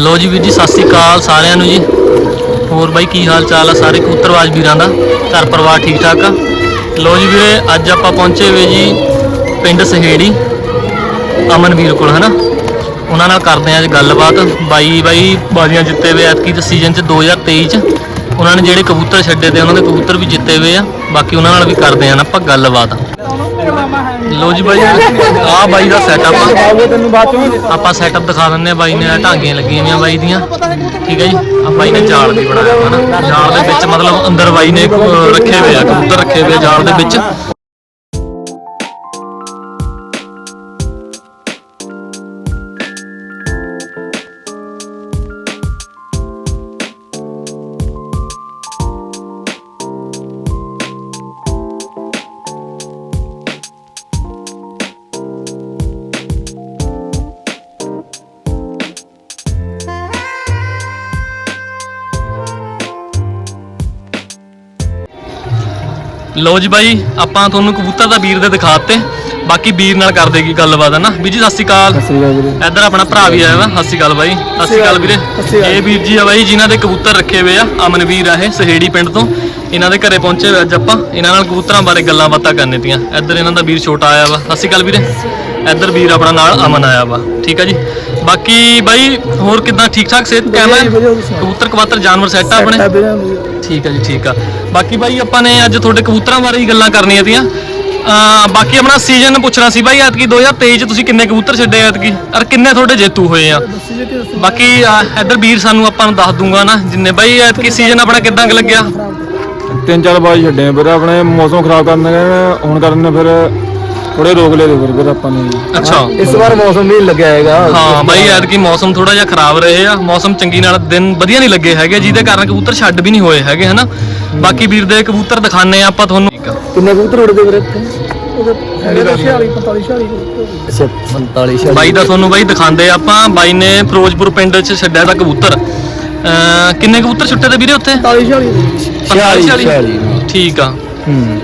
ਲੋ ਜੀ ਵੀਰ ਜੀ, ਸਤਿ ਸ੍ਰੀ ਅਕਾਲ ਸਾਰਿਆਂ ਨੂੰ ਜੀ। ਹੋਰ ਬਾਈ ਕੀ ਹਾਲ ਚਾਲ ਆ ਸਾਰੇ ਕਬੂਤਰਵਾਜ ਵੀਰਾਂ ਦਾ? ਘਰ ਪਰਿਵਾਰ ਠੀਕ ਠਾਕ ਆ? ਲੋ ਜੀ ਵੀਰੇ, ਅੱਜ ਆਪਾਂ ਪਹੁੰਚੇ ਵੇ ਜੀ ਪਿੰਡ ਸਹੇੜੀ, ਅਮਨਵੀਰ ਕੋਲ, ਹਨਾ? ਉਹਨਾਂ ਨਾਲ ਕਰਦੇ ਆਂ ਅੱਜ ਗੱਲਬਾਤ। ਬਾਈ ਬਾਈ ਬਾਜ਼ੀਆਂ ਜਿੱਤੇ ਹੋਏ ਐਤਕੀ ਦੇ ਸੀਜ਼ਨ ਚ 2023 ਚ। ਉਹਨਾਂ ਨੇ ਜਿਹੜੇ ਕਬੂਤਰ ਛੱਡੇ ਤੇ ਉਹਨਾਂ ਦੇ ਕਬੂਤਰ ਵੀ ਜਿੱਤੇ ਹੋਏ ਆ। ਬਾਕੀ ਉਹਨਾਂ ਨਾਲ ਵੀ ਕਰਦੇ ਆਂ ਆਪਾਂ ਗੱਲਬਾਤ। ਲੋ ਜੀ ਬਾਈ, ਆਹ ਬਾਈ ਦਾ ਸੈਟਅਪ ਆ। ਆਪਾਂ ਸੈਟਅਪ ਦਿਖਾ ਦਿੰਦੇ ਆ ਬਾਈ ਨੇ ਢਾਂਗੀਆਂ ਲੱਗੀਆਂ ਹੋਈਆਂ ਬਾਈ ਦੀਆਂ। ਠੀਕ ਹੈ ਜੀ? ਆ ਬਾਈ ਨੇ ਜਾਲ ਵੀ ਬਣਾਇਆ ਹਨਾ ਜਾਲ ਦੇ ਵਿੱਚ ਮਤਲਬ ਅੰਦਰ ਬਾਈ ਨੇ ਰੱਖੇ ਹੋਏ ਆ, ਕਬੂਤਰ ਰੱਖੇ ਹੋਏ ਆ ਜਾਲ ਦੇ ਵਿੱਚ। ਲੋ ਜੀ ਬਾਈ ਆਪਾਂ ਤੁਹਾਨੂੰ ਕਬੂਤਰ ਦਾ ਵੀਰ ਦੇ ਦਿਖਾਤੇ। ਬਾਕੀ ਵੀਰ ਨਾਲ ਕਰ ਦੇਗੀ ਗੱਲਬਾਤ ਹੈ ਨਾ? ਵੀਰ ਜੀ ਸਤਿ ਸ਼੍ਰੀ ਅਕਾਲ। ਇੱਧਰ ਆਪਣਾ ਭਰਾ ਵੀ ਆਇਆ ਵਾ ਸਤਿ ਸ਼੍ਰੀ ਅਕਾਲ ਬਾਈ। ਸਤਿ ਸ਼੍ਰੀ ਅਕਾਲ ਵੀਰੇ। ਇਹ ਵੀਰ ਜੀ ਆ ਬਾਈ ਜਿਨ੍ਹਾਂ ਦੇ ਕਬੂਤਰ ਰੱਖੇ ਹੋਏ ਆ ਅਮਨਵੀਰ ਆ ਇਹ ਸਹੇੜੀ ਪਿੰਡ ਤੋਂ। ਇਹਨਾਂ ਦੇ ਘਰੇ ਪਹੁੰਚੇ ਅੱਜ ਆਪਾਂ। ਇਹਨਾਂ ਨਾਲ ਕਬੂਤਰਾਂ ਬਾਰੇ ਗੱਲਾਂ ਬਾਤਾਂ ਕਰਨੇ ਤੀਆਂ। ਇੱਧਰ ਇਹਨਾਂ ਦਾ ਵੀਰ ਛੋਟਾ ਆਇਆ ਵਾ। ਸਤਿ ਸ਼੍ਰੀ ਅਕਾਲ ਵੀਰੇ। ਇੱਧਰ ਵੀਰ ਆਪਣਾ ਨਾਲ ਅਮਨ ਆਇਆ ਵਾ। ਠੀਕ ਆ ਜੀ। ਬਾਕੀ ਬਾਈ ਹੋਰ ਕਿਦਾਂ? ਠੀਕ ਠਾਕ ਸਿਹਤ? ਕਹਿਣਾ? ਕਬੂਤਰ ਕਵਾਤਰ ਜਾਨਵਰ ਸੈੱਟ ਆ ਆਪਣੇ? ਠੀਕ ਹੈ ਜੀ ਠੀਕ ਆ। ਬਾਕੀ ਬਾਈ ਆਪਾਂ ਨੇ ਅੱਜ ਤੁਹਾਡੇ ਕਬੂਤਰਾਂ ਬਾਰੇ ਹੀ ਗੱਲਾਂ ਕਰਨੀਆਂ ਤੀਆਂ। ਬਾਕੀ ਆਪਣਾ ਸੀਜ਼ਨ ਪੁੱਛਣਾ ਸੀ ਬਾਈ ਐਤਕੀ 2023 ਚ ਤੁਸੀਂ ਕਿੰਨੇ ਕਬੂਤਰ ਛੱਡੇ ਐਤਕੀ? ਔਰ ਕਿੰਨੇ ਤੁਹਾਡੇ ਜੇਤੂ ਹੋਏ ਆ? ਬਾਕੀ ਇੱਧਰ ਵੀਰ ਸਾਨੂੰ ਆਪਾਂ ਨੂੰ ਦੱਸ ਦੂੰਗਾ ਨਾ ਜਿੰਨੇ ਬਾਈ ਐਤਕੀ ਸੀਜ਼ਨ ਆਪਣਾ ਕਿਦਾਂ ਕੁ ਲੱਗਿਆ? ਤਿੰਨ ਚਾਰ ਬਾਜ ਛੱਡੇ ਆ ਫਿਰ ਆਪਣੇ ਮੌਸਮ ਖਰਾਬ ਕਰਨ ਦੇ ਹੁਣ ਕਰਨ ਫਿਰ ਥੋੜੇ ਰੋਕ ਲਏ ਤੇ ਫਿਰ ਫਿਰ ਆਪਾਂ ਨੇ। ਅੱਛਾ। ਇਸ ਵਾਰ ਮੌਸਮ ਨਹੀਂ ਲੱਗਿਆ ਹੈਗਾ। ਹਾਂ ਬਾਈ ਐਤਕੀ ਮੌਸਮ ਥੋੜਾ ਜਿਹਾ ਖਰਾਬ ਰਹੇ ਆ। ਮੌਸਮ ਚੰਗੀ ਨਾਲ ਦਿਨ ਵਧੀਆ ਨਹੀਂ ਲੱਗੇ ਹੈਗੇ ਜਿਹਦੇ ਕਾਰਨ ਕਬੂਤਰ ਛੱਡ ਵੀ ਨਹੀਂ ਹੋਏ ਹੈਗੇ ਹਨਾ? ਬਾਕੀ ਵੀਰ ਦੇ ਕਬੂਤਰ ਦਿਖਾਣੇ ਆ ਆਪਾਂ ਤੁਹਾਨੂੰ। ਕਿੰਨੇ ਕਬੂਤਰ ਉੜਦੇ ਵੀਰੇ ਉਹਦੇ ਹੈਗੇ ਤਾਂ 46 45 46 ਅੱਛਾ 45 ਬਾਈ ਦਾ ਤੁਹਾਨੂੰ ਬਾਈ ਦਿਖਾਉਂਦੇ ਆ ਆਪਾਂ। ਬਾਈ ਨੇ ਫਿਰੋਜ਼ਪੁਰ ਪਿੰਡ 'ਚ ਛੱਡਿਆ ਦਾ ਕਬੂਤਰ। ਅਹ ਕਿੰਨੇ ਕਬੂਤਰ ਛੁੱਟੇ ਤੇ ਵੀਰੇ ਉੱਥੇ? 45 46 45 40 ਠੀਕ ਆ। ਹੂੰ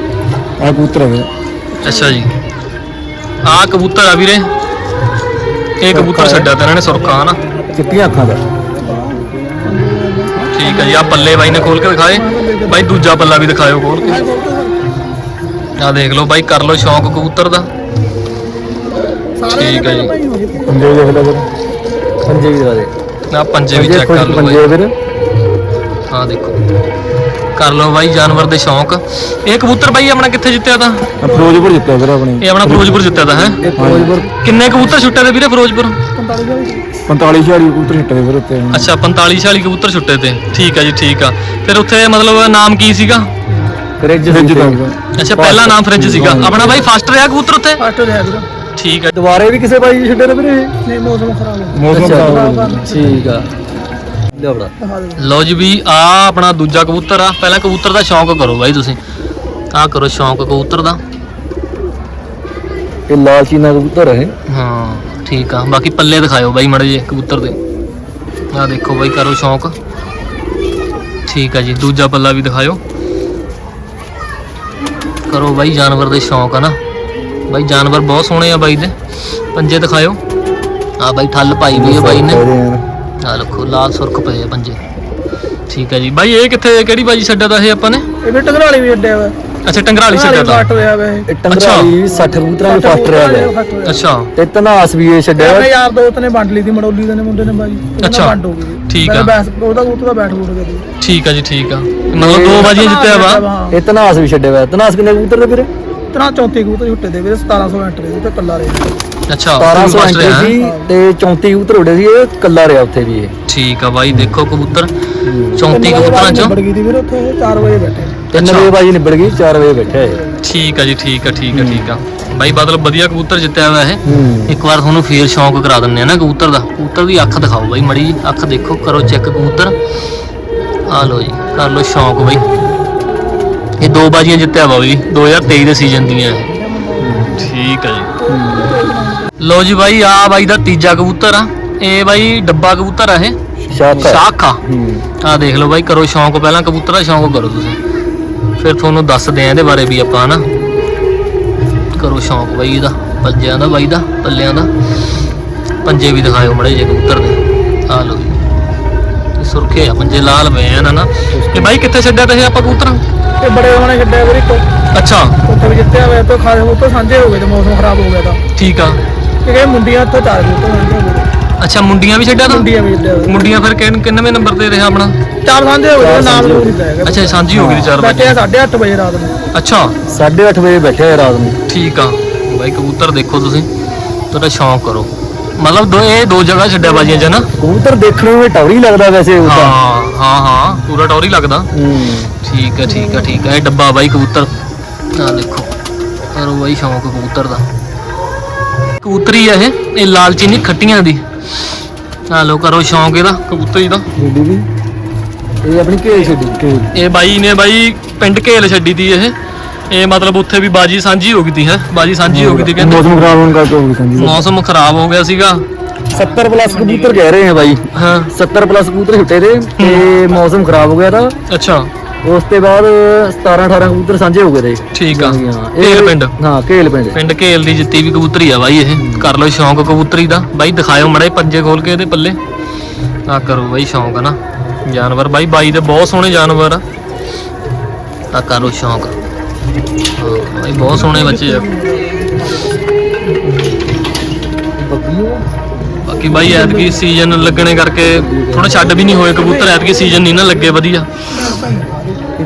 ਆ ਕਬੂਤਰ ਹੈ ਅੱਛਾ ਜੀ। ਆਹ ਕਬੂਤਰ ਆ ਵੀਰੇ। ਇਹ ਕਬੂਤਰ ਛੱਡਿਆ ਤੇ ਇਹਨਾਂ ਨੇ ਸੁਰਖਾ ਹਨਾ? ਚਿੱਟੀਆਂ ਅੱਖਾਂ ਦਾ। ਠੀਕ ਆ ਜੀ ਆ ਪੱਲੇ ਬਾਈ ਨੇ ਖੋਲ ਕੇ ਦਿਖਾਏ। ਬਾਈ ਦੂਜਾ ਪੱਲਾ ਵੀ ਦਿਖਾਇਓ ਖੋਲ ਕੇ। ਆ ਦੇਖ ਲਓ ਬਾਈ ਕਰ ਲਓ ਸ਼ੌਂਕ ਕਬੂਤਰ ਦਾ। ਠੀਕ ਆ ਜੀ। ਪੰਜੇ ਦੇਖ ਲੈ ਵੀਰੇ। ਪੰਜੇ ਵੀ ਦਵਾ ਦੇ। ਆ ਪੰਜੇ ਵੀ ਚੈੱਕ ਕਰ ਲਓ ਬਾਈ। ਪੰਜੇ ਵੀਰੇ। ਆ ਦੇਖੋ। ਕਰ ਲਓ ਬਾਈ ਜਾਨਵਰ ਦੇ ਸ਼ੌਂਕ। ਇਹ ਕਬੂਤਰ ਬਾਈ ਆਪਣਾ ਕਿੱਥੇ ਜਿੱਤਿਆ ਤਾਂ? ਫਿਰੋਜ਼ਪੁਰ ਜਿੱਤਿਆ ਫਿਰ ਆਪਣੇ। ਇਹ ਆਪਣਾ ਫਿਰੋਜ਼ਪੁਰ ਜਿੱਤਿਆ ਤਾਂ ਹੈ? ਫਿਰੋਜ਼ਪੁਰ। ਕਿੰਨੇ ਕਬੂਤਰ ਛੁੱਟੇ ਤੇ ਵੀਰੇ ਫਿਰੋਜ਼ਪੁਰ? 45 46 ਕਬੂਤਰ ਛੱਡੇ ਫਿਰ ਉੱਤੇ। ਅੱਛਾ 45 46 ਕਬੂਤਰ ਛੁੱਟੇ ਤੇ। ਠੀਕ ਆ ਜੀ ਠੀਕ ਆ। ਫਿਰ ਉੱਥੇ ਮਤਲਬ ਨਾਮ ਕੀ ਸੀਗਾ? ਫ੍ਰਿਜ ਫ੍ਰਿਜ ਦਾ। ਅੱਛਾ ਪਹਿਲਾ ਨਾਮ ਫ੍ਰਿਜ ਸੀਗਾ। ਆਪਣਾ ਬਾਈ ਫਸਟ ਰਿਹਾ ਕਬੂਤਰ ਉੱਥੇ? ਫਸਟ ਰਿਹਾ ਵੀਰੇ। ਠੀਕ ਆ ਦੁਬਾਰੇ ਵੀ ਕਿਸੇ ਬਾਈ ਛੱਡੇ ਨੇ ਵੀਰੇ ਨਹੀਂ ਮੌਸਮ ਖਰਾਬ ਹੈ ਮੌਸਮ ਖਰਾਬ ਹੋ ਗਿਆ। ਠੀਕ ਆ। ਲਿਆਵੜਾ ਲਓ ਜੀ ਵੀ ਆ ਆਪਣਾ ਦੂਜਾ ਕਬੂਤਰ ਆ। ਪਹਿਲਾਂ ਕਬੂਤਰ ਦਾ ਸ਼ੌਂਕ ਕਰੋ ਬਾਈ ਤੁਸੀਂ। ਆ ਕਰੋ ਸ਼ੌਂਕ ਕਬੂਤਰ ਦਾ। ਇਹ ਲਾਲ ਚੀਨਾ ਕਬੂਤਰ ਹੈ ਹਾਂ ਠੀਕ ਆ। ਬਾਕੀ ਪੱਲੇ ਦਿਖਾਇਓ ਬਾਈ ਮੜੇ ਜੇ ਕਬੂਤਰ ਦੇ। ਆ ਦੇਖੋ ਬਾਈ ਕਰੋ ਸ਼ੌਂਕ। ਠੀਕ ਆ ਜੀ ਦੂਜਾ ਪੱਲਾ ਵੀ ਦਿਖਾਇਓ। ਕਰੋ ਬਾਈ ਜਾਨਵਰ ਦੇ ਸ਼ੌਂਕ ਆ ਨਾ। ਬਾਈ ਜਾਨਵਰ ਬਹੁਤ ਸੋਹਣੇ ਆ ਬਾਈ ਦੇ। ਪੰਜੇ ਦਿਖਾਇਓ। ਆ ਬਾਈ ਠੱਲ ਪਾਈ ਵੀ ਆ ਬਾਈ ਨੇ। ਆ ਲਖੋ ਲਾਲ ਸੁਰਖ ਪਏ ਆ ਪੰਜੇ। ਠੀਕ ਆ ਜੀ। ਬਾਈ ਇਹ ਕਿੱਥੇ ਕਿਹੜੀ ਬਾਜੀ ਛੱਡਿਆ ਤਾਂ ਇਹ ਆਪਾਂ ਨੇ? ਇਹ ਵੀ ਟੰਗਰਾਲੀ ਵੀ ਅੱਡਿਆ ਵਾ। ਅੱਛਾ ਟੰਗਰਾਲੀ ਛੱਡਿਆ ਤਾਂ। ਫੱਟ ਹੋਇਆ ਵਾ ਇਹ। ਟੰਗਰਾਲੀ 60 ਕਬੂਤਰਾਂ ਦੇ ਫਸਟ ਰਿਹਾ ਵਾ ਅੱਛਾ। ਤੇ ਤਨਾਸ ਵੀ ਇਹ ਛੱਡਿਆ ਵਾ। ਯਾਰ ਦੋਸਤ ਨੇ ਵੰਡ ਲਈ ਦੀ ਮੜੋਲੀ ਦੇ ਨੇ ਮੁੰਡੇ ਨੇ ਬਾਈ। ਅੱਛਾ। ਵੰਡ ਹੋ ਗਈ ਠੀਕ ਆ। ਬੈਸ ਉਹਦਾ ਕਬੂਤਰ ਦਾ ਬੈਠ ਬੂਟ ਗਿਆ ਠੀਕ ਆ ਜੀ ਠੀਕ ਆ। ਮਤਲਬ ਦੋ ਬਾਜੀਆਂ ਜਿੱਤਿਆ ਵਾ। ਇਹ ਤਨਾਸ ਵੀ ਛੱਡਿਆ ਵਾ। ਤਨਾਸ ਕਿੰਨੇ ਕਬੂਤਰ ਦੇ ਵੀਰੇ? ਤਨਾ 34 ਕਬੂਤਰ ਛੁੱਟੇ ਦੇ ਵੀਰੇ 1700 ਐਂਟਰੀ ਦੇ ਤੇ ਕੱਲਾ ਰਿਹਾ ਅੱਛਾ 1700 first ਰਿਹਾ, ਐਂਟਰੀ ਹੈਂ? ਸੀ ਤੇ 34 ਕਬੂਤਰ ਉੜੇ ਸੀ ਇਹ ਕੱਲਾ ਰਿਹਾ ਉੱਥੇ ਵੀ ਇਹ। ਠੀਕ ਆ ਬਾਈ ਦੇਖੋ ਕਬੂਤਰ। 34 ਕਬੂਤਰਾਂ ਚੋਂ। ਨਿਬੜ ਗਈ ਦੀ ਵੀਰੇ ਉੱਥੇ? 4 ਵਜੇ ਬੈਠੇ। 3 ਅੱਛਾ। ਵਜੇ ਬਾਜੀ ਨਿਬੜ ਗਈ 4 ਵਜੇ ਬੈਠੇ ਇਹ। ਠੀਕ ਆ ਜੀ ਠੀਕ ਆ ਠੀਕ ਆ ਠੀਕ ਆ। ਬਾਈ ਮਤਲਬ ਵਧੀਆ ਕਬੂਤਰ ਜਿੱਤਿਆ ਹੋਇਆ ਇਹ ਹੂੰ। ਇੱਕ ਵਾਰ ਤੁਹਾਨੂੰ ਫੇਰ ਸ਼ੌਂਕ ਕਰਾ ਦਿੰਨੇ ਆ ਨਾ ਕਬੂਤਰ ਦਾ। ਕਬੂਤਰ ਦੀ ਅੱਖ ਦਿਖਾਓ ਬਾਈ ਮੜੀ ਜੀ ਅੱਖ ਦੇਖੋ ਕਰੋ ਚੈੱਕ ਕਬੂਤਰ। ਆ ਲਓ ਜੀ ਕਰ ਲਓ ਸ਼ੌਂਕ ਬਾਈ। ਇਹ ਦੋ ਬਾਜੀਆਂ ਜਿੱਤਿਆ ਵਾ ਬਾਈ 2023 ਦੇ ਸੀਜ਼ਨ ਦੀਆਂ ਇਹ। ਠੀਕ ਆ ਜੀ। ਲਓ ਜੀ ਬਾਈ ਆ ਬਾਈ ਦਾ ਤੀਜਾ ਕਬੂਤਰ ਆ। ਇਹ ਬਾਈ ਡੱਬਾ ਕਬੂਤਰ ਆ ਇਹ। ਸ਼ਾਖਾ। ਸ਼ਾਖਾ। ਹੂੰ। ਆ ਦੇਖ ਲਓ ਬਾਈ ਕਰੋ ਸ਼ੌਂਕ ਪਹਿਲਾਂ ਕਬੂਤਰ ਦਾ ਸ਼ੌਂਕ ਕਰੋ ਤੁਸੀਂ। ਫਿਰ ਤੁਹਾਨੂੰ ਦੱਸਦੇ ਆ ਇਹਦੇ ਬਾਰੇ ਵੀ ਆਪਾਂ ਹਨਾ। ਕਰੋ ਸ਼ੌਂਕ ਬਾਈ ਇਹਦਾ ਪੰਜਿਆਂ ਦਾ ਬਾਈ ਦਾ ਪੱਲਿਆਂ ਦਾ। ਪੰਜੇ ਵੀ ਦਿਖਾਇਓ ਮੜੇ ਜੇ ਕਬੂਤਰ ਦੇ। ਆ ਲਓ ਜੀ। ਓਕੇ ਆ ਮੰਜੇ ਲਾਲ ਪਏ ਆ ਨਾ ਤੇ ਬਾਈ ਕਿੱਥੇ ਛੱਡਿਆ ਤੇ ਇਹ ਆਪਾਂ ਕਬੂਤਰ? ਤੇ ਬੜੇ ਹੋਣੇ ਛੱਡਿਆ ਵੀਰੇ ਇੱਕ ਅੱਛਾ। ਉੱਥੇ ਵੀ ਜਿੱਤਿਆ ਹੋਇਆ ਤੋਂ ਖਾਸ ਉਹ ਤੋਂ ਸਾਂਝੇ ਹੋ ਗਏ ਤੇ ਮੌਸਮ ਖਰਾਬ ਹੋ ਗਿਆ ਤਾਂ। ਠੀਕ ਆ। ਕਿ ਇਹ ਮੁੰਡੀਆਂ ਇੱਥੋਂ ਚਾਰ ਗਏ ਤੋਂ ਸਾਂਝੇ ਹੋ ਗਏ। ਅੱਛਾ ਮੁੰਡੀਆਂ ਵੀ ਛੱਡਿਆ ਤਾਂ? ਮੁੰਡੀਆਂ ਵੀ ਹੋਇਆ। ਮੁੰਡੀਆਂ ਫਿਰ ਕਿੰਨ- ਕਿੰਨਵੇਂ ਨੰਬਰ ਤੇ ਰਿਹਾ ਆਪਣਾ? ਚਾਰ ਸਾਂਝੇ ਹੋ ਗਏ ਨਾਮ ਨੂੰ ਹੈਗਾ ਅੱਛਾ ਇਹ ਸਾਂਝੀ ਹੋ ਗਈ 4 ਵਜੇ। ਬੈਠੇ 8:30 ਵਜੇ ਰਾਤ ਨੂੰ। ਅੱਛਾ। 8:30 ਵਜੇ ਬੈਠੇ ਆ ਰਾਤ ਨੂੰ। ਠੀਕ ਆ। ਬਾਈ ਕਬੂਤਰ ਦੇਖੋ ਤੁਸੀਂ। ਤੁਹਾਡਾ ਸ਼ੌਂਕ ਕਰੋ। ਮਤਲਬ ਦੋ ਇਹ ਦੋ ਜਗ੍ਹਾ ਛੱਡਿਆ ਬਾਜੀਆਂ ਚ ਨਾ। ਕਬੂਤਰ ਦੇਖਣ ਨੂੰ ਟੌਰੀ ਲੱਗਦਾ ਵੈਸੇ ਉਹ ਤਾਂ। ਹਾਂ ਹਾਂ ਹਾਂ ਪੂਰਾ ਟੌਰੀ ਲੱਗਦਾ। ਹੂੰ ਠੀਕ ਹੈ ਠੀਕ ਹੈ ਠੀਕ ਹੈ। ਇਹ ਡੱਬਾ ਬਾਈ ਕਬੂਤਰ। ਆ ਦੇਖੋ ਕਰੋ ਬਾਈ ਸ਼ੌਂਕ ਕਬੂਤਰ ਦਾ। ਕਬੂਤਰੀ ਆ ਇਹ ਇਹ ਲਾਲ ਚੀਨੀ ਖੱਟੀਆਂ ਦੀ। ਆ ਲੋ ਕਰੋ ਸ਼ੌਂਕ ਇਹਦਾ ਕਬੂਤਰੀ ਦਾ। ਵੀ। ਇਹ ਆਪਣੀ ਘੇਰ ਛੱਡੀ ਘੇਰ ਇਹ ਬਾਈ ਨੇ ਬਾਈ ਪਿੰਡ ਘੇਲ ਛੱਡੀ ਦੀ ਇਹ। ਇਹ ਮਤਲਬ ਉੱਥੇ ਵੀ ਬਾਜੀ ਸਾਂਝੀ ਹੋ ਗਈ ਤੀ ਹੈ? ਬਾਜੀ ਸਾਂਝੀ ਹੋ ਗਈ ਤੀ ਕਹਿੰਦੇ। ਮੌਸਮ ਖਰਾਬ ਹੋਣ ਕਰਕੇ ਹੋ ਗਈ ਸੰਜੀ ਮੌਸਮ ਖਰਾਬ ਹੋ ਗਿਆ ਸੀਗਾ। 70 ਪਲੱਸ ਕਬੂਤਰ ਕਹਿ ਰਹੇ ਆ ਬਾਈ। ਹਾਂ। 70 ਪਲੱਸ ਕਬੂਤਰ ਛੁੱਟੇ ਦੇ ਤੇ ਮੌਸਮ ਖਰਾਬ ਹੋ ਗਿਆ ਤਾਂ ਅੱਛਾ। ਉਸ ਤੋਂ ਬਾਅਦ 17 18 ਕਬੂਤਰ ਸਾਂਝੇ ਹੋ ਗਏ ਦੇ। ਠੀਕ ਆ। ਘੇਲ ਪਿੰਡ। ਹਾਂ ਘੇਲ ਪਿੰਡ। ਪਿੰਡ ਘੇਲ ਦੀ ਜਿੱਤੀ ਵੀ ਕਬੂਤਰੀ ਆ ਬਾਈ ਇਹ। ਕਰ ਲਓ ਸ਼ੌਂਕ ਕਬੂਤਰੀ ਦਾ। ਬਾਈ ਦਿਖਾਇਓ ਮੜੇ ਪੰਜੇ ਖੋਲ ਕੇ ਇਹਦੇ ਪੱਲੇ। ਆ ਕਰੋ ਬਾਈ ਸ਼ੌਂਕ ਨਾ। ਜਾਨਵਰ ਬਾਈ ਬਾਈ ਦੇ ਬਹੁਤ ਸੋਹਣੇ ਜਾਨਵਰ ਆ। ਆ ਕਰੋ ਸ਼ੌਂਕ। ਹਾਂ, ਬਾਈ ਬਹੁਤ ਸੋਹਣੇ ਬੱਚੇ ਆ। ਬਾਕੀ ਬਾਈ ਐਤਕੀ ਸੀਜ਼ਨ ਲੱਗਣੇ ਕਰਕੇ ਥੋੜਾ ਛੱਡ ਵੀ ਨਹੀਂ ਹੋਏ ਕਬੂਤਰ ਐਤਕੀ ਸੀਜ਼ਨ ਨਹੀਂ ਨਾ ਲੱਗੇ ਵਧੀਆ।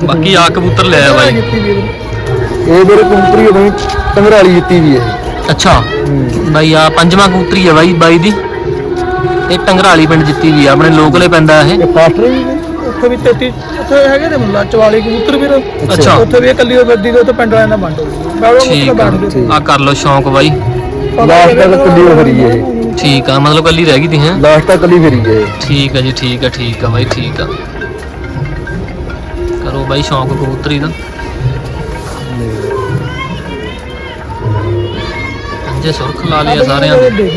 ਬਾਕੀ ਆ ਕਬੂਤਰ ਲੈ ਆ ਬਾਈ। ਇਹ ਮੇਰੇ ਕਬੂਤਰੀ ਆਪਣੀ ਟੰਗਰਾਲੀ ਜਿੱਤੀ ਵੀ ਹੈ ਅੱਛਾ। ਬਾਈ ਆ ਪੰਜਵਾਂ ਕਬੂਤਰੀ ਆ ਬਾਈ ਬਾਈ ਦੀ। ਇਹ ਟੰਗਰਾਲੀ ਪਿੰਡ ਜਿੱਤੀ ਵੀ ਆ ਆਪਣੇ ਲੋਕਲੇ ਪੈਂਦਾ ਇਹ। ਇਹ ਫਾਸਟ ਰਹੀ ਹੈ ਉੱਥੇ ਵੀ 33 ਉੱਥੇ ਹੈਗੇ ਤੇ ਮੁੱਲਾ 44 ਕਬੂਤਰ ਵੀਰ। ਅੱਛਾ। ਉੱਥੇ ਵੀ ਇਹ ਕੱਲੀ ਵਰਦੀ ਦੇ ਉੱਤੇ ਪਿੰਡ ਵਾਲਿਆਂ ਦਾ ਵੰਡ ਹੋ ਗਈ ਬਾਬਾ ਠੀਕ ਮੁੱਖ ਆ। ਬੈਠ ਗਏ ਆ ਕਰ ਲਓ ਸ਼ੌਂਕ ਬਾਈ। ਲਾਸਟ ਤੱਕ ਕੱਲੀ ਹੋ ਰਹੀ ਹੈ ਇਹ। ਠੀਕ ਆ ਮਤਲਬ ਕੱਲੀ ਰਹਿ ਗਈ ਤੀ ਹੈ? ਲਾਸਟ ਤੱਕ ਕੱਲੀ ਫਰੀ ਹੈ ਇਹ। ਠੀਕ ਆ ਜੀ ਠੀਕ ਆ ਠੀਕ ਆ ਬਾਈ ਠੀਕ ਆ। ਕਰੋ ਬਾਈ ਸ਼ੌਂਕ ਕਬੂਤਰੀ ਦਾ। ਜੇ ਸੁਰਖ ਲਾ ਲਿਆ ਸਾਰਿਆਂ ਦੇ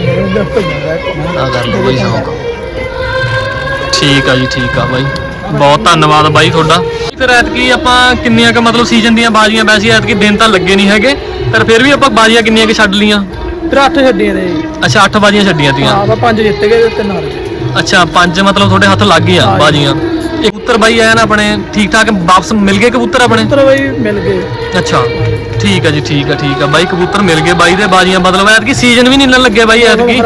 ਆ ਕਰ ਲਓ ਬਾਈ ਸ਼ੌਂਕ। ਠੀਕ ਆ ਜੀ ਠੀਕ ਆ ਬਾਈ। ਬਹੁਤ ਧੰਨਵਾਦ ਬਾਈ ਤੁਹਾਡਾ। ਫਿਰ ਐਤਕੀ ਆਪਾਂ ਕਿੰਨੀਆਂ ਕ ਮਤਲਬ ਸੀਜ਼ਨ ਦੀਆਂ ਬਾਜ਼ੀਆਂ ਵੈਸੇ ਐਤਕੀ ਦਿਨ ਤਾਂ ਲੱਗੇ ਨਹੀਂ ਹੈਗੇ ਪਰ ਫਿਰ ਵੀ ਆਪਾਂ ਬਾਜ਼ੀਆਂ ਕਿੰਨੀਆਂ ਕ ਛੱਡ ਲੀਆਂ ਫਿਰ ਅੱਠ ਛੱਡੀਆਂ ਨੇ। ਅੱਛਾ 8 ਬਾਜ਼ੀਆਂ ਛੱਡੀਆਂ ਤੀਆਂ। ਹਾਂ ਪੰਜ ਜਿੱਤ ਗਏ ਤੇ ਤਿੰਨ ਹਾਰ ਗਏ। ਅੱਛਾ ਪੰਜ ਮਤਲਬ ਤੁਹਾਡੇ ਹੱਥ ਲੱਗ ਗਈਆਂ ਹਾਂ। ਬਾਜ਼ੀਆਂ। ਇਹ ਕਬੂਤਰ ਬਾਈ ਆਇਆ ਨਾ ਆਪਣੇ ਠੀਕ ਠਾਕ ਵਾਪਸ ਮਿਲ ਗਏ ਕਬੂਤਰ ਆਪਣੇ? ਕਬੂਤਰ ਬਈ ਮਿਲ ਗਏ। ਅੱਛਾ ਠੀਕ ਆ ਜੀ ਠੀਕ ਆ ਠੀਕ ਆ। ਬਾਈ ਕਬੂਤਰ ਮਿਲ ਗਏ ਬਾਈ ਦੇ ਬਾਜ਼ੀਆਂ ਮਤਲਬ ਐਤਕੀ ਸੀਜ਼ਨ ਵੀ ਨਹੀਂ ਨਾ ਲੱਗੇ ਬਾਈ ਐਤਕੀ।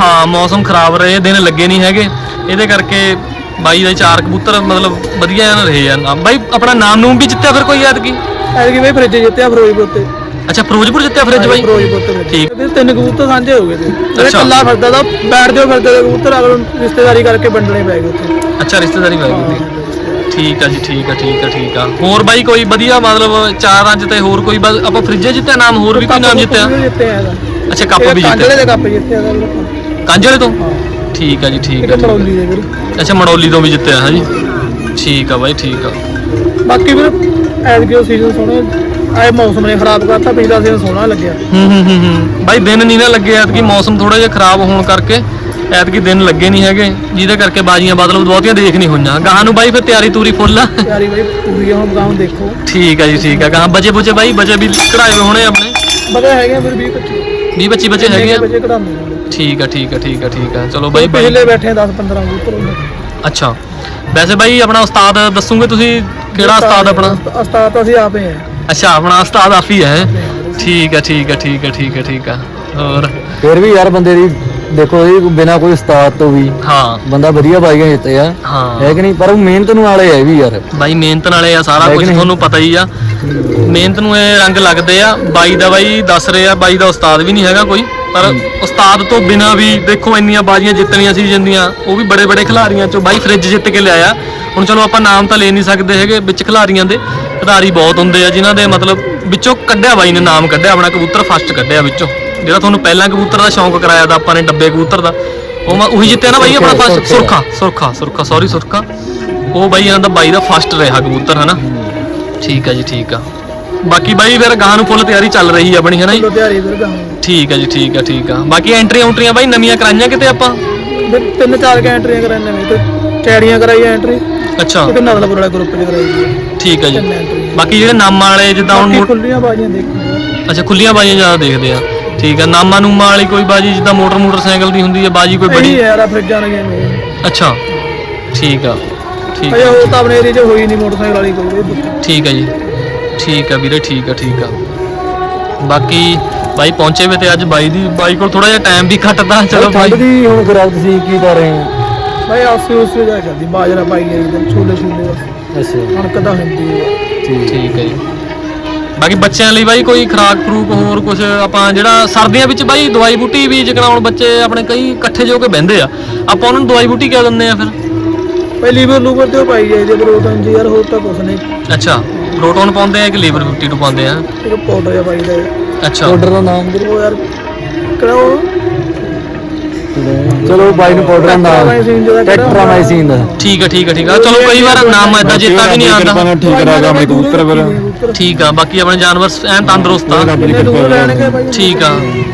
ਹਾਂ ਮੌਸਮ ਖਰਾਬ ਰਹੇ ਦਿਨ ਲੱਗੇ ਨਹੀਂ ਹੈਗੇ। ਇਹਦੇ ਕਰਕੇ ਬਾਈ ਦੇ ਚਾਰ ਕਬੂਤਰ ਮਤਲਬ ਵਧੀਆ ਨਾ ਰਹੇ ਆ। ਬਾਈ ਆਪਣਾ ਨਾਮ ਨੂਮ ਵੀ ਜਿੱਤਿਆ ਫਿਰ ਕੋਈ ਐਤਕੀ? ਐਤਕੀ ਬਈ ਫਰਿੱਜ ਜਿੱਤਿਆ ਫਿਰੋਜ਼ਪੁਰ ਤੇ। ਅੱਛਾ ਫਿਰੋਜ਼ਪੁਰ ਜਿੱਤਿਆ ਫਰਿੱਜ ਬਾਈ? ਫਿਰੋਜ਼ਪੁਰ ਤੇ ਠੀਕ। ਵੀਰੇ ਤਿੰਨ ਕਬੂਤਰ ਸਾਂਝੇ ਹੋ ਗਏ ਤੇ ਜਿਹੜੇ ਅੱਛਾ। ਕੱਲਾ ਫਿਰਦਾ ਦਾ ਬੈਠ ਜਾਓ ਫਿਰਦੇ ਦੇ ਕਬੂਤਰ ਅਗਰ ਰਿਸ਼ਤੇਦਾਰੀ ਕਰਕੇ ਵੰਡਣੇ ਪੈ ਗਏ ਉੱਥੇ। ਅੱਛਾ ਰਿਸ਼ਤੇਦਾਰੀ ਪੈ ਗਈ। ਸੀ ਠੀਕ ਆ ਜੀ ਠੀਕ ਆ ਠੀਕ ਆ ਠੀਕ ਆ। ਹੋਰ ਬਾਈ ਕੋਈ ਵਧੀਆ ਮਤਲਬ ਚਾਰ ਅੰਜ ਤੇ ਹੋਰ ਕੋਈ ਬਸ ਆਪਾਂ ਫਰਿੱਜੇ ਜਿੱਤਿਆ ਨਾਮ ਹੋਰ ਵੀ ਕੋਈ ਨਾਮ ਜਿੱਤਿਆ? ਜਿੱਤਿਆ ਹੈਗਾ ਅੱਛਾ ਕੱਪ ਵੀ ਕਾਂਜਲੇ ਜਿੱਤਿਆ। ਦੇ ਕੱਪ ਜਿੱਤਿਆ ਹੈਗਾ। ਕਾਂਜਲੇ ਤੋਂ? ਠੀਕ ਆ ਜੀ ਠੀਕ ਆ ਠੀਕ ਮੜੌਲੀ ਦੇ ਵੀਰੇ? ਆ। ਅੱਛਾ ਮੜੌਲੀ ਤੋਂ ਵੀ ਜਿੱਤਿਆ ਹੈ ਜੀ ਠੀਕ ਆ ਬਾਈ ਠੀਕ ਆ। ਬਾਕੀ ਵੀਰੇ ਐਤਕੀ ਉਹ ਸੀਜ਼ਨ ਸੋਹਣੇ ਆਏ ਮੌਸਮ ਨੇ ਖਰਾਬ ਕਰਤਾ ਪਿਛਲਾ ਸੀਜ਼ਨ ਸੋਹਣਾ ਲੱਗਿਆ। ਹੂੰ ਹੂੰ ਹੂੰ ਹੂੰ। ਬਾਈ ਦਿਨ ਨਹੀਂ ਨਾ ਲੱਗੇ ਐਤਕੀ ਮੌਸਮ ਥੋੜਾ ਜਿਹਾ ਖਰਾਬ ਹੋਣ ਕਰਕੇ ਐਤਕੀ ਦਿਨ ਲੱਗੇ ਨਹੀਂ ਹੈਗੇ। ਜਿਹਦੇ ਕਰਕੇ ਬਾਜੀਆਂ ਬਦਲ ਬਹੁਤੀਆਂ ਦੇਖ ਨਹੀਂ ਹੋਈਆਂ। ਗਾਹਾਂ ਨੂੰ ਬਾਈ ਫਿਰ ਤਿਆਰੀ ਤੂਰੀ ਫੁੱਲ ਆ। ਯਾਰੀ ਬਈ ਪੂਰੀ ਆ, ਹੁਣ ਗਾਉਂ ਦੇਖੋ। ਠੀਕ ਆ ਜੀ ਠੀਕ ਆ। ਗਾਹਾਂ ਬਚੇ ਬੁਚੇ ਬਾਈ ਬਚੇ ਵੀ ਕਢਾਏ ਹੋਏ ਹੋਣੇ ਆਪਣੇ। ਬੜੇ ਹੈਗੇ ਆ ਫਿਰ 20 25 20 25 ਬੱਚੇ ਹੈਗੇ ਆ। ਬੱਚੇ ਕਢਾਉਂਦੇ ਨੇ ਠੀਕ ਆ ਠੀਕ ਆ ਠੀਕ ਆ ਠੀਕ ਆ। ਚਲੋ ਬਾਈ ਬਾਈ। ਪਿਛਲੇ ਬੈਠੇ 10 15 ਕਬੂਤਰ ਹੁੰਦੇ। ਅੱਛਾ। ਵੈਸੇ ਬਾਈ ਆਪਣਾ ਉਸਤਾਦ ਦੱਸੋਗੇ ਤੁਸੀਂ ਕਿਹੜਾ ਉਸਤਾਦ ਆਪਣਾ? ਉਸਤਾਦ ਤਾਂ ਅਸੀਂ ਆਪੇ ਆ। ਅੱਛਾ ਆਪਣਾ ਉਸਤਾਦ ਆਫੀ ਹੈ ਠੀਕ ਆ ਠੀਕ ਆ ਠੀਕ ਆ ਠੀਕ ਆ ਠੀਕ ਆ। ਹੋਰ? ਫਿਰ ਵੀ ਯਾਰ ਬੰਦੇ ਦੀ ਦੇਖੋ ਇਹ ਬਿਨਾ ਕੋਈ ਉਸਤਾਦ ਤੋਂ ਵੀ ਹਾਂ। ਬੰਦਾ ਵਧੀਆ ਬਾਈਆਂ ਜਿੱਤੇ ਆ। ਹਾਂ। ਹੈ ਕਿ ਨਹੀਂ? ਪਰ ਉਹ ਮਿਹਨਤ ਨੂੰ ਵਾਲੇ ਆ ਇਹ ਵੀ ਯਾਰ। ਬਾਈ ਮਿਹਨਤ ਨਾਲੇ ਆ ਸਾਰਾ ਹੈ ਕੁਝ? ਤੁਹਾਨੂੰ ਪਤਾ ਹੀ ਆ। ਮਿਹਨਤ ਨੂੰ ਇਹ ਰੰਗ ਲੱਗਦੇ ਆ। ਬਾਈ ਦਾ ਬਾਈ ਦੱਸ ਰਹੇ ਆ ਬਾਈ ਦਾ ਉਸਤਾਦ ਵੀ ਨਹੀਂ ਹੈਗਾ ਕੋਈ। ਪਰ ਉਸਤਾਦ ਤੋਂ ਬਿਨਾ ਵੀ ਦੇਖੋ ਇੰਨੀਆਂ ਬਾਜ਼ੀਆਂ ਜਿੱਤਣੀਆਂ ਸੀ ਜਾਂਦੀਆਂ ਉਹ ਵੀ ਬੜੇ ਬੜੇ ਖਿਡਾਰੀਆਂ ਚੋਂ ਬਾਈ ਫ੍ਰਿਜ ਜਿੱਤ ਕੇ ਲਿਆਇਆ। ਹੁਣ ਚਲੋ ਆਪਾਂ ਨਾਮ ਤਾਂ ਲੈ ਨਹੀਂ ਸਕਦੇ ਹੈਗੇ ਵਿੱਚ ਖਿਡਾਰੀਆਂ ਦੇ ਖਿਡਾਰੀ ਬਹੁਤ ਹੁੰਦੇ ਆ ਜਿਨ੍ਹਾਂ ਦੇ ਮਤਲਬ ਵਿੱਚੋਂ ਕੱਢਿਆ ਬਾਈ ਨੇ ਨਾਮ ਕੱਢਿਆ ਆਪਣਾ ਕਬੂਤਰ ਫਸਟ ਕੱਢਿਆ ਵਿੱਚੋਂ। ਜਿਹੜਾ ਤੁਹਾਨੂੰ ਪਹਿਲਾਂ ਕਬੂਤਰ ਦਾ ਸ਼ੌਂਕ ਕਰਾਇਆ ਦਾ ਆਪਾਂ ਨੇ ਡੱਬੇ ਕਬੂਤਰ ਦਾ ਉਹ ਮੈਂ ਉਹੀ ਜਿੱਤਿਆ ਨਾ ਬਾਈ ਆਪਣਾ ਫਸਟ ਸੁਰਖਾ ਸੁਰਖਾ। ਸੁਰਖਾ ਸੌਰੀ ਸੁਰਖਾ। ਉਹ ਬਾਈ ਇਹਨਾਂ ਦਾ ਬਾਈ ਦਾ ਫਸਟ ਰਿਹਾ ਕਬੂਤਰ ਹਨਾ? ਠੀਕ ਆ ਜੀ ਠੀਕ ਆ। ਬਾਕੀ ਬਾਈ ਫਿਰ ਗਾਹਾਂ ਨੂੰ ਫੁੱਲ ਤਿਆਰੀ ਚੱਲ ਰਹੀ ਆ ਆਪਣੀ ਹਨਾ ਜੀ? ਤਿਆਰੀ ਫਿਰ ਗਾਉਂ ਠੀਕ ਆ ਜੀ ਠੀਕ ਆ ਠੀਕ ਆ। ਬਾਕੀ ਐਂਟਰੀਆਂ ਉਂਟਰੀਆਂ ਬਾਈ ਨਵੀਆਂ ਕਰਾਈਆਂ ਕਿਤੇ ਆਪਾਂ? ਤਿੰਨ ਚਾਰ ਕੇ ਐਂਟਰੀਆਂ ਕਰਾਈਆਂ ਨੇ ਤੇ ਚੈੜੀਆਂ ਕਰਾਈ ਐਂਟਰੀ ਅੱਛਾ। ਇੱਕ ਨਦਲਪੁਰ ਵਾਲੇ ਗਰੁੱਪ 'ਚ ਕਰਾਈ ਜੀ ਠੀਕ ਆ ਜੀ। ਤਿੰਨ ਬਾਕੀ ਜਿਹੜੇ ਨਾਮਾਂ ਵਾਲੇ ਜਿੱਦਾਂ ਹੁਣ ਬਾਕੀ ਮੋ- ਖੁੱਲੀਆਂ ਬਾਜੀਆਂ ਦੇਖੀਆਂ। ਅੱਛਾ ਖੁੱਲੀਆਂ ਬਾਜੀਆਂ ਜ਼ਿਆਦਾ ਦੇਖਦੇ ਆ। ਠੀਕ ਆ ਨਾਮਾਂ ਨੂਮਾਂ ਵਾਲੀ ਕੋਈ ਬਾਜੀ ਜਿੱਦਾਂ ਮੋਟਰ ਮੋਟਰਸਾਈਕਲ ਦੀ ਹੁੰਦੀ ਹੈ ਬਾਜੀ ਕੋਈ ਇਹੀ ਬੜੀ ਯਾਰ ਆ ਫਰਿੱਜਾਂ ਲੱਗੀਆਂ ਨੇ। ਅੱਛਾ ਠੀਕ ਆ ਠੀਕ ਅਜੇ ਆ ਉਹ ਤਾਂ ਆਪਣੇ ਏਰੀਆ 'ਚ ਹੋਈ ਨਹੀਂ ਮੋਟਰਸਾਈਕਲ ਵਾਲੀ ਕੋਈ। ਵੀ। ਠੀਕ ਹੈ ਜੀ। ਠੀਕ ਆ ਵੀਰੇ ਠੀਕ ਆ ਠੀਕ ਆ। ਬਾਕੀ ਬਾਈ ਪਹੁੰਚੇ ਵੇ ਤੇ ਅੱਜ ਬਾਈ ਦੀ ਬਾਈ ਕੋਲ ਥੋੜਾ ਜਿਹਾ ਟਾਈਮ ਵੀ ਘੱਟਦਾ ਚਲੋ ਬਾਈ। ਠੰਡ ਦੀ ਹੁਣ ਖਰਾਬ ਤੁਸੀਂ ਕੀ ਕਰ ਰਹੇ ਹੋ? ਭਾਈ ਆਸੇ ਉਸੇ ਜਾ ਕਰਦੀ ਬਾਜਰਾ ਪਾਈ ਗਈ ਤੇ ਛੋਲੇ ਛੋਲੇ ਦਾ ਅੱਛਾ। ਕਣਕ ਤਾਂ ਹੁੰਦੀ ਹੈ ਠੀਕ। ਠੀਕ ਹੈ ਜੀ। ਬਾਕੀ ਬੱਚਿਆਂ ਲਈ ਬਾਈ ਕੋਈ ਖਰਾਕ ਖਰੂਕ ਹੋਰ ਕੁਝ ਆਪਾਂ ਜਿਹੜਾ ਸਰਦੀਆਂ ਵਿੱਚ ਬਾਈ ਦਵਾਈ ਬੂਟੀ ਵੀ ਜਗਰਾਉਣ ਬੱਚੇ ਆਪਣੇ ਕਈ ਇਕੱਠੇ ਜੋ ਕੇ ਬਹਿੰਦੇ ਆ ਆਪਾਂ ਉਹਨਾਂ ਨੂੰ ਦਵਾਈ ਬੂਟੀ ਕਿਆ ਦਿੰਦੇ ਆ ਫਿਰ? ਭਾਈ ਲੀਵਰ ਲੂਵਰ ਤੇ ਉਹ ਪਾਈ ਜਾਈ ਜੇ ਪ੍ਰੋਟੀਨ ਜੀ ਯਾਰ ਹੋਰ ਤਾਂ ਕੁਛ ਨਹੀਂ। ਅੱਛਾ ਪ੍ਰੋਟੋਨ ਪਾਉਂਦੇ ਆ ਕਿ ਲੀਵਰ ਬੂਟੀ ਨੂੰ ਪਾਉਂਦੇ ਆ? ਇੱਕ ਪਾਊਡਰ ਜਿਹਾ ਪਾਈ ਦਾ ਹੈ। ਅੱਛਾ। ਪਾਊਡਰ ਦਾ ਨਾਮ ਉਹ ਯਾਰ। ਕਿਹੜਾ ਚਲੋ ਬਾਈ ਨੂੰ ਪਾਊਡਰ ਦਾ ਨਾਮ। ਕਿਹੜਾ ਟੈਟਰਾਮਾਈਸਿਨ ਦਾ। ਠੀਕ ਆ ਠੀਕ ਆ ਠੀਕ ਆ। ਚਲੋ ਕਈ ਵਾਰ ਨਾਮ ਏਦਾਂ ਚੇਤਾ ਵੀ ਨਹੀਂ ਆਉਂਦਾ। ਠੀਕ ਕਰਾਗਾ ਆਪਣੇ ਕਬੂਤਰ ਫਿਰ। ਠੀਕ ਆ ਬਾਕੀ ਆਪਣੇ ਜਾਨਵਰ ਐਨ ਤੰਦਰੁਸਤ ਆ। ਰੱਬ ਦੀ ਲੈਣਗੇ ਭਾਈ ਠੀਕ ਆ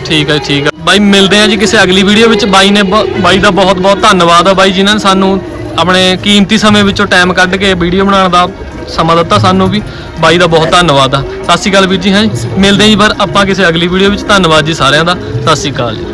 ਠੀਕ ਆ ਠੀਕ ਆ। ਬਾਈ ਮਿਲਦੇ ਆ ਜੀ ਕਿਸੇ ਅਗਲੀ ਵੀਡੀਓ ਵਿੱਚ। ਬਾਈ ਨੇ ਬ- ਬਾਈ ਦਾ ਬਹੁਤ ਬਹੁਤ ਧੰਨਵਾਦ ਆ ਬਾਈ ਜਿਨ੍ਹਾਂ ਨੇ ਸਾਨੂੰ ਆਪਣੇ ਕੀਮਤੀ ਸਮੇਂ ਵਿੱਚੋਂ ਟਾਈਮ ਕੱਢ ਕੇ ਵੀਡੀਓ ਬਣਾਉਣ ਦਾ ਸਮਾਂ ਦਿੱਤਾ ਸਾਨੂੰ ਵੀ। ਬਾਈ ਦਾ ਬਹੁਤ ਧੰਨਵਾਦ ਆ। ਸਤਿ ਸ਼੍ਰੀ ਅਕਾਲ ਵੀਰ ਜੀ, ਹਾਂ? ਜੀ ਮਿਲਦੇ ਹਾਂ ਜੀ ਪਰ ਆਪਾਂ ਕਿਸੇ ਅਗਲੀ ਵੀਡੀਓ ਵਿੱਚ। ਧੰਨਵਾਦ ਜੀ ਸਾਰਿਆਂ ਦਾ। ਸਤਿ ਸ਼੍ਰੀ ਅਕਾਲ ਜੀ।